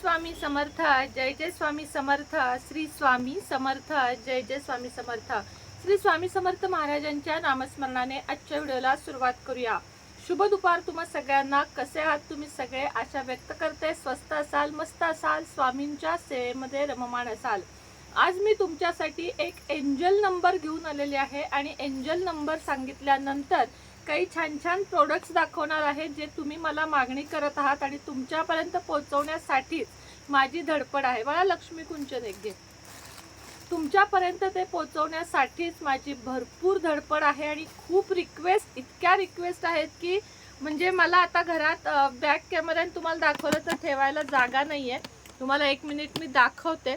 स्वामी समर्थ जय जय स्वामी समर्थ श्री स्वामी समर्थ जय जय स्वामी समर्थ. श्री स्वामी समर्थ महाराजांच्या नामस्मरणाने आजच्या व्हिडिओला सुरुवात करूया. शुभ दुपार तुम्हा सगळ्यांना. कसे आहात तुम्ही सगळे? आशा व्यक्त करते. स्वस्त असाल मस्त असाल स्वामींच्या सेवेमध्ये रममाण असाल. आज मी तुमच्यासाठी एक एंजल नंबर घेऊन आलेले आहे आणि एंजल नंबर सांगितल्यानंतर काही छान छान प्रोडक्ट्स दाखवणार आहे जे तुम्ही मला मागणी करत आहात आणि तुमच्यापर्यंत पोहोचवण्यासाठीच माझी धडपड आहे. मला लक्ष्मी कुंचन एक घे. तुमच्यापर्यंत ते पोचवण्यासाठीच माझी भरपूर धडपड आहे आणि खूप रिक्वेस्ट इतक्या रिक्वेस्ट आहेत की म्हणजे मला आता घरात बॅक कॅमेऱ्याने तुम्हाला दाखवलं तर ठेवायला जागा नाही आहे तुम्हाला एक मिनिट मी दाखवते.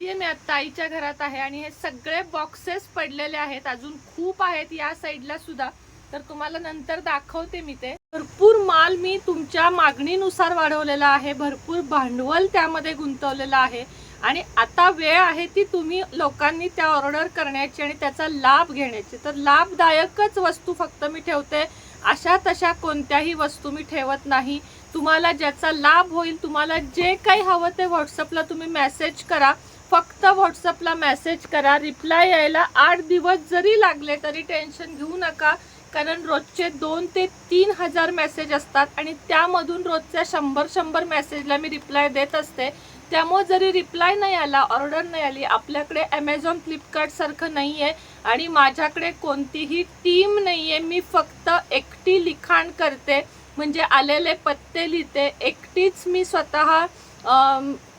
ये मी आता आईच्या घरात आहे आणि हे सगळे बॉक्सेस पडलेले आहेत. अजून खूप आहेत या साईडला सुद्धा. तर तुम्हाला नंतर दाखवते मी ते. भरपूर माल मी तुमच्या मागणीनुसार वाढवलेला आहे. भरपूर भांडवल त्यामध्ये गुंतवलेलं आहे. आणि आता वेळ आहे ती तुम्ही लोकांनी त्या ऑर्डर करण्याची आणि त्याचा लाभ घेण्याची. तर लाभदायकच वस्तू फक्त मी ठेवते. अशा तशा कोणत्याही वस्तू मी ठेवत नाही. तुम्हाला ज्याचा लाभ होईल तुम्हाला जे काही हवं ते व्हॉट्सअपला तुम्ही मेसेज करा. फक्त व्हॉट्सअपला मेसेज करा. रिप्लाय यायला आठ दिवस जरी लागले तरी टेन्शन घेऊ नका. कारण रोजचे दोन ते तीन हजार मेसेज असतात आणि त्यामधून रोजच्या शंभर शंभर मेसेजला मी रिप्लाय देत असते. त्यामुळे जरी रिप्लाय नाही आला ऑर्डर नाही आली आपल्याकडे ॲमेझॉन फ्लिपकार्टसारखं नाही आहे आणि माझ्याकडे कोणतीही टीम नाही आहे मी फक्त एकटी लिखाण करते. म्हणजे आलेले पत्ते लिहिते. एकटीच मी स्वतः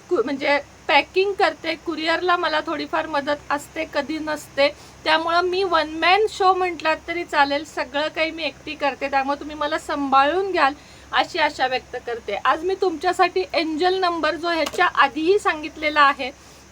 कु- म्हणजे पॅकिंग करते. कुरिअरला मला थोडीफार मदत असते कधी नसते. त्यामुळं मी वन मॅन शो म्हटलात तरी चालेल. सगळं काही मी एकटी करते. त्यामुळे तुम्ही मला सांभाळून घ्याल अशी आशा व्यक्त करते. आज मी तुमच्यासाठी एंजल नंबर जो ह्याच्या आधीही सांगितलेला आहे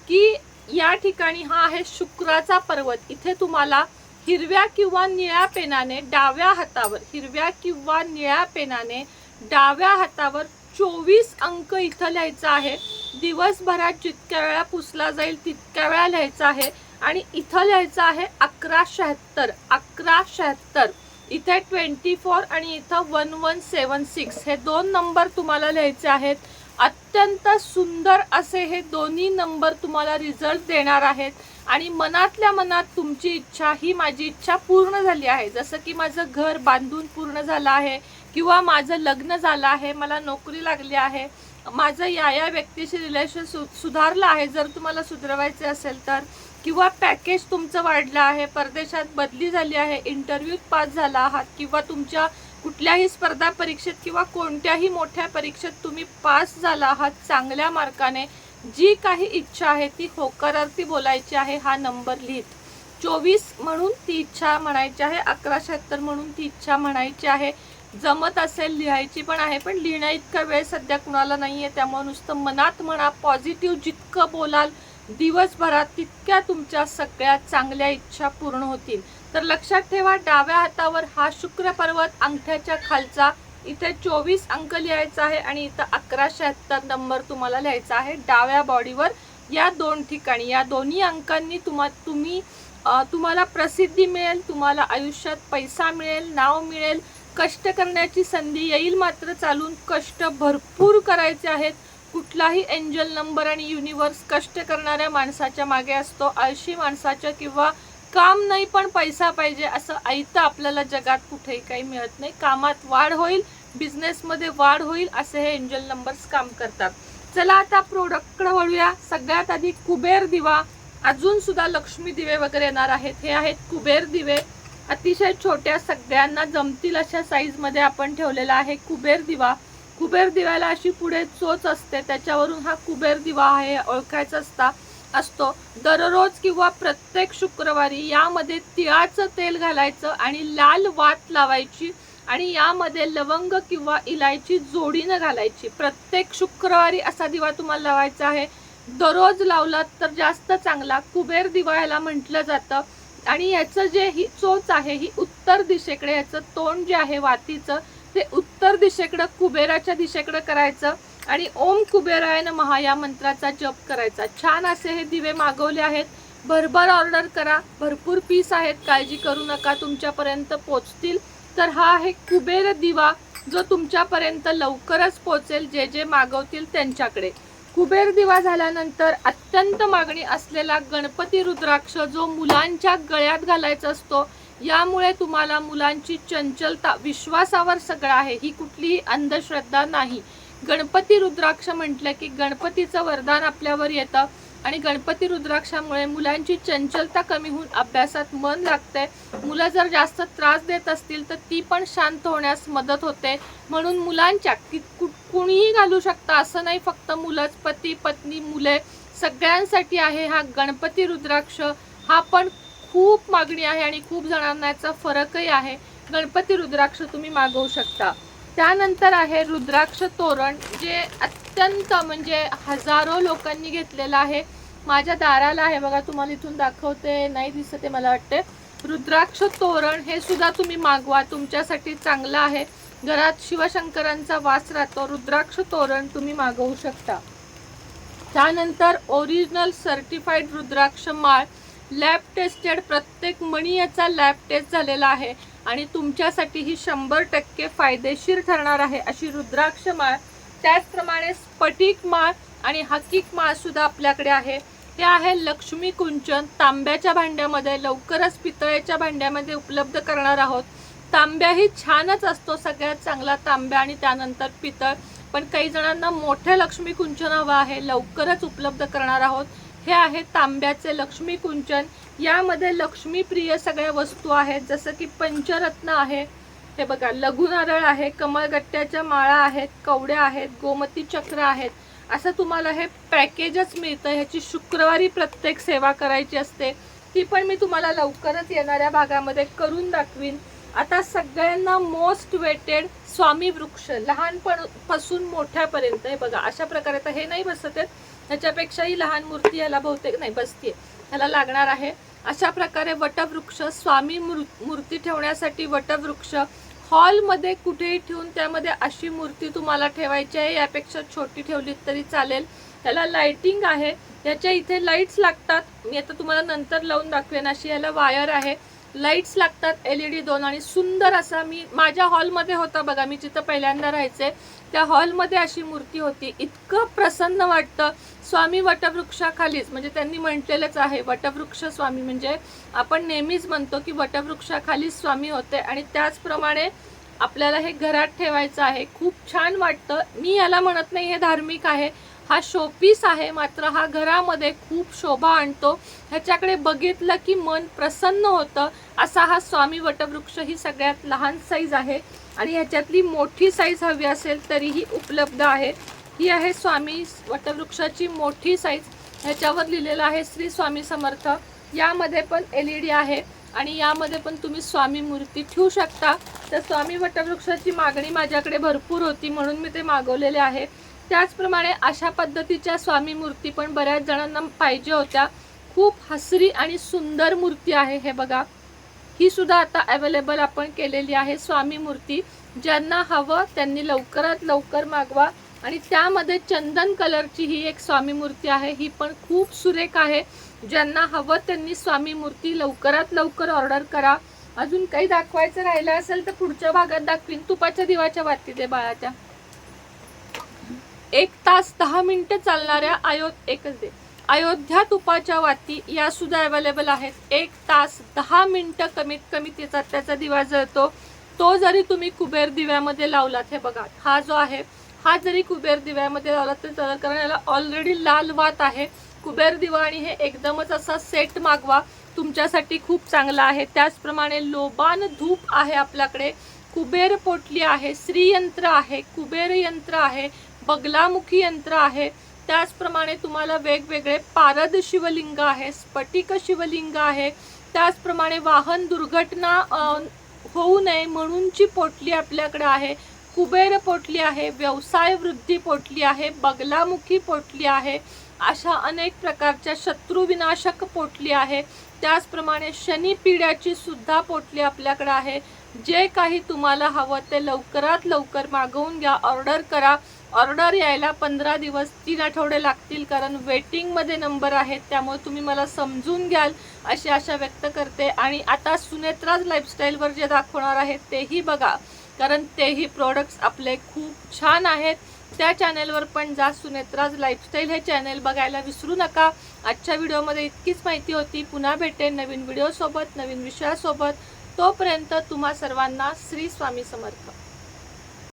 की या ठिकाणी हा आहे शुक्राचा पर्वत. इथे तुम्हाला हिरव्या किंवा निळ्या पेनाने डाव्या हातावर हिरव्या किंवा निळ्या पेनाने डाव्या हातावर चोवीस अंक इथं लिहायचा आहे. दिवसभरात जितक्या वेळा पुसला जाईल तितक्या वेळा लिहायचा आहे. आणि इथं लिहायचं आहे अकरा शहात्तर अकरा शहात्तर इथे ट्वेंटी फोर आणि इथं वन वन सेवन सिक्स हे दोन नंबर तुम्हाला लिहायचे आहेत. अत्यंत सुंदर असे हे दोन्ही नंबर तुम्हाला रिझल्ट देणार आहेत. आणि मनातल्या मनात तुमची इच्छा ही माझी इच्छा पूर्ण झाली आहे. जसं की माझं घर बांधून पूर्ण झालं आहे किंवा माझं लग्न झालं आहे मला नोकरी लागली आहे. माझं या या व्यक्तीशी रिलेशन सु सुधारलं आहे. जर तुम्हाला सुधारवायचे असेल तर. किंवा पॅकेज तुमचं वाढलं आहे परदेशात बदली झाली आहे इंटरव्ह्यूत पास झाला आहात किंवा तुमच्या कुठल्याही स्पर्धा परीक्षेत किंवा कोणत्याही मोठ्या परीक्षेत तुम्ही पास झाला आहात चांगल्या मार्काने जी काही इच्छा आहे ती होकारार्थी बोलायची आहे हा नंबर लिहित. चोवीस म्हणून ती इच्छा म्हणायची आहे अकरा शहात्तर म्हणून ती इच्छा म्हणायची आहे. जमत असेल लिहायची पण आहे पण लिहिण्या इतका वेळ सध्या कुणाला नाही आहे त्यामुळे नुसतं मनात म्हणा पॉझिटिव्ह जितकं बोलाल दिवसभरात तितक्या तुमच्या सगळ्या चांगल्या इच्छा पूर्ण होतील. तर लक्षात ठेवा डाव्या हातावर हा शुक्र पर्वत अंगठ्याच्या खालचा इथे चोवीस अंक लिहायचा आहे आणि इथं अकरा शहात्तर नंबर तुम्हाला लिहायचा आहे. डाव्या बॉडीवर या दोन ठिकाणी या दोन्ही अंकांनी तुम्हा तुम्ही तुम्हाला प्रसिद्धी मिळेल तुम्हाला आयुष्यात पैसा मिळेल नाव मिळेल. कष्ट करण्याची संधी येईल मात्र चालून कष्ट भरपूर करायचे आहेत. कुठलाही एंजल नंबर आणि युनिवर्स कष्ट करणाऱ्या माणसाच्या मागे असतो आळशी माणसाच्या किंवा काम नाही पण पैसा पाहिजे असं ऐतं आपल्याला जगात कुठेही काही मिळत नाही. कामात वाढ होईल बिझनेसमध्ये वाढ होईल असे हे एंजल नंबर्स काम करतात. चला आता प्रोडक्टकडे वळूया. सगळ्यात आधी कुबेर दिवा. अजून सुद्धा लक्ष्मी दिवे वगैरे येणार आहेत. हे आहेत कुबेर दिवे. अतिशय छोट्या सगळ्यांना जमतील अशा साईजमध्ये आपण ठेवलेला आहे कुबेर दिवा. कुबेर दिव्याला अशी पुढे चोच असते. त्याच्यावरून हा कुबेर दिवा आहे ओळखायचा असता असतो. दररोज किंवा प्रत्येक शुक्रवारी यामध्ये तिळाचं तेल घालायचं आणि लाल वात लावायची आणि यामध्ये लवंग किंवा इलायची जोडीनं घालायची. प्रत्येक शुक्रवारी असा दिवा तुम्हाला लावायचा आहे. दररोज लावलात तर जास्त चांगला. कुबेर दिवा ह्याला म्हटलं जातं. आणि याचं जे ही चोच आहे ही उत्तर दिशेकडे याचं तोंड जे आहे वातीचं ते उत्तर दिशेकडं कुबेराच्या दिशेकडं करायचं आणि ओम कुबेरायन महा या मंत्राचा जप करायचा. छान असे हे दिवे मागवले आहेत. भरभर ऑर्डर करा. भरपूर पीस आहेत. काळजी करू नका. तुमच्यापर्यंत पोचतील. तर हा आहे कुबेर दिवा जो तुमच्यापर्यंत लवकरच पोचेल. जे जे मागवतील त्यांच्याकडे. कुबेर दिवा झाल्यानंतर अत्यंत मागणी असलेला गणपती रुद्राक्ष जो मुलांच्या गळ्यात घालायचा असतो यामुळे तुम्हाला मुलांची चंचलता विश्वासावर सगळं आहे. ही कुठलीही अंधश्रद्धा नाही. गणपती रुद्राक्ष म्हटलं की गणपतीचं वरदान आपल्यावर येतं आणि गणपती रुद्राक्षामुळे मुलांची चंचलता कमी होऊन अभ्यासात मन लागते मुलं जर जास्त त्रास देत असतील तर ती पण शांत होण्यास मदत होते. म्हणून मुलांच्या की कु- कुणीही घालू शकता असं नाही फक्त मुलंच पती पत्नी मुले सगळ्यांसाठी आहे हा गणपती रुद्राक्ष. हा पण खूप मागणी आहे आणि खूप जणांना याचा फरकही आहे. गणपती रुद्राक्ष तुम्ही मागवू शकता. त्यानंतर आहे रुद्राक्ष तोरण जे अत्यंत म्हणजे हजारो लोकांनी घेतलेलं आहे. माझ्या दाराला आहे बघा तुम्हाला इथून दाखवते नाही दिसत मला वाटते. रुद्राक्ष तोरण हे सुद्धा तुम्ही मागवा तुमच्यासाठी चांगलं आहे. घरात शिवशंकरांचा वास राहतो रुद्राक्ष तोरण तुम्ही मागवू शकता. त्यानंतर ओरिजिनल सर्टिफाईड रुद्राक्ष माळ लॅब टेस्टेड प्रत्येक मणी याचा लॅब टेस्ट झालेला आहे आणि तुमच्यासाठी ही शंभर टक्के फायदेशीर ठरणार आहे अशी रुद्राक्ष माळ. त्याचप्रमाणे स्फटिक माळ आणि हकीक माळसुद्धा आपल्याकडे आहे. हे आहे लक्ष्मी कुंचन तांब्याच्या भांड्यामध्ये लवकरच पितळेच्या भांड्यामध्ये उपलब्ध करणार आहोत. तांब्याही छानच असतो सगळ्यात चांगला तांब्या आणि त्यानंतर पितळ. पण काही जणांना मोठ्या लक्ष्मी कुंचन हवं आहे लवकरच उपलब्ध करणार आहोत. हे आहे तांब्याचे लक्ष्मी कुंचन यामध्ये लक्ष्मीप्रिय सगळ्या वस्तू आहेत जसं की पंचरत्न आहे. हे बघा लघुनारळ आहे कमळगट्ट्याच्या माळा आहेत कवड्या आहेत गोमती चक्र आहेत. असं तुम्हाला हे पॅकेजच मिळतं. ह्याची शुक्रवारी प्रत्येक सेवा करायची असते. ती पण मी तुम्हाला लवकरच येणाऱ्या भागामध्ये करून दाखवीन. आता सगळ्यांना मोस्ट वेटेड स्वामी वृक्ष लहानपणपासून मोठ्यापर्यंत. हे बघा अशा प्रकारे तर हे नाही बसत आहेत. ह्याच्यापेक्षाही लहान मूर्ती याला बहुतेक नाही बसतीये. ह्याला लागणार आहे. अशा प्रकारे वटवृक्ष स्वामी मूर्ती ठेवण्यासाठी वटवृक्ष हॉलमध्ये कुठेही ठेवून त्यामध्ये अशी मूर्ती तुम्हाला ठेवायची आहे. यापेक्षा छोटी ठेवली तरी चालेल. त्याला लाइटिंग आहे. याच्या इथे लाईट्स लागतात. मी आता तुम्हाला नंतर लावून दाखवेन. अशी याला वायर आहे. लाईट्स लागतात. एल ई डी दोन आणि सुंदर असा मी माझ्या हॉलमध्ये होता बघा. मी जिथं पहिल्यांदा राहायचे त्या हॉलमध्ये अशी मूर्ती होती. इतकं प्रसन्न वाटतं. स्वामी वटवृक्षाखालीच म्हणजे त्यांनी म्हटलेलंच आहे वटवृक्ष स्वामी. म्हणजे आपण नेहमीच म्हणतो की वटवृक्षाखालीच स्वामी होते आणि त्याचप्रमाणे आपल्याला हे घरात ठेवायचं आहे. खूप छान वाटतं. मी याला म्हणत नाही हे धार्मिक आहे. हा शोपीस आहे मात्र हा घरामध्ये खूप शोभा आणतो. ह्याच्याकडे बघितलं की मन प्रसन्न होतं. असा हा स्वामी वटवृक्ष ही सगळ्यात लहान साईज आहे. आणि ह्याच्यातली मोठी साईज हवी असेल तरीही उपलब्ध आहे. ही आहे स्वामी वटवृक्षाची मोठी साईज ह्याच्यावर लिहिलेलं आहे श्री स्वामी समर्थ. यामध्ये पण एल ई डी आहे आणि यामध्ये पण तुम्ही स्वामी मूर्ती ठेवू शकता. तर स्वामी वटवृक्षाची मागणी माझ्याकडे भरपूर होती म्हणून मी ते मागवलेले आहे. त्याचप्रमाणे अशा पद्धतीच्या स्वामी मूर्ती पण बऱ्याच जणांना पाहिजे होत्या. खूप हसरी आणि सुंदर मूर्ती आहे हे बघा. ही सुद्धा आता अवेलेबल आपण केलेली आहे स्वामी मूर्ती. ज्यांना हवं त्यांनी लवकरात लवकर मागवा. आणि त्यामध्ये चंदन कलरची ही एक स्वामी मूर्ती आहे. ही पण खूप सुरेख आहे. ज्यांना हवं त्यांनी स्वामी मूर्ती लवकरात लवकर ऑर्डर करा. अजून काही दाखवायचं राहिलं असेल तर पुढच्या भागात दाखवीन. तुपाच्या दिवाच्या वाती दे बाळाच्या. एक तास दहा मिनिटं चालणाऱ्या आयोग एकच दे. अयोध्या तुपाच्या वाती या सुद्धा अवेलेबल आहेत. एक तास दहा मिनटं कमीत कमी त्याचा त्याचा दिवा जळतो. तो जरी तुम्ही कुबेर दिव्यामध्ये लावलात हे बघा हा जो आहे हा जरी कुबेर दिव्यामध्ये लावला तर चालेल कारण याला ऑलरेडी लाल वात आहे. कुबेर दिवा आणि हे एकदमच असा सेट मागवा तुमच्यासाठी खूप चांगला आहे. त्याचप्रमाणे लोबान धूप आहे आपल्याकडे. कुबेर पोटली आहे श्रीयंत्र आहे कुबेर यंत्र आहे बगलामुखी यंत्र आहे. त्याचप्रमाणे तुम्हाला वेगवेगळे पारद शिवलिंग आहे स्फटिक शिवलिंग आहे. त्याचप्रमाणे वाहन दुर्घटना होऊ नये म्हणूनची पोटली आपल्याकडे आहे कुबेर पोटली आहे व्यवसाय वृद्धी पोटली आहे बगलामुखी पोटली आहे अशा अनेक प्रकारच्या शत्रुविनाशक पोटली आहे. त्याचप्रमाणे शनी पिढ्याची सुद्धा पोटली आपल्याकडे आहे. जे काही तुम्हाला हवं ते लवकरात लवकर मागवून घ्या ऑर्डर करा. ऑर्डर यायला पंधरा दिवस तीन आठवडे लागतील कारण वेटिंगमध्ये नंबर आहेत त्यामुळे तुम्ही मला समजून घ्याल अशी आशा व्यक्त करते. आणि आता सुनेत्राज लाईफस्टाईलवर जे दाखवणार आहेत तेही बघा. कारण तेही प्रोडक्ट्स आपले खूप छान आहेत. त्या चॅनेलवर पण जा सुनेत्राज लाईफस्टाईल हे चॅनेल बघायला विसरू नका. आजच्या व्हिडिओमध्ये इतकीच माहिती होती. पुन्हा भेटेन नवीन व्हिडिओसोबत नवीन विषयासोबत. तोपर्यंत तुम्हा सर्वांना श्री स्वामी समर्थ.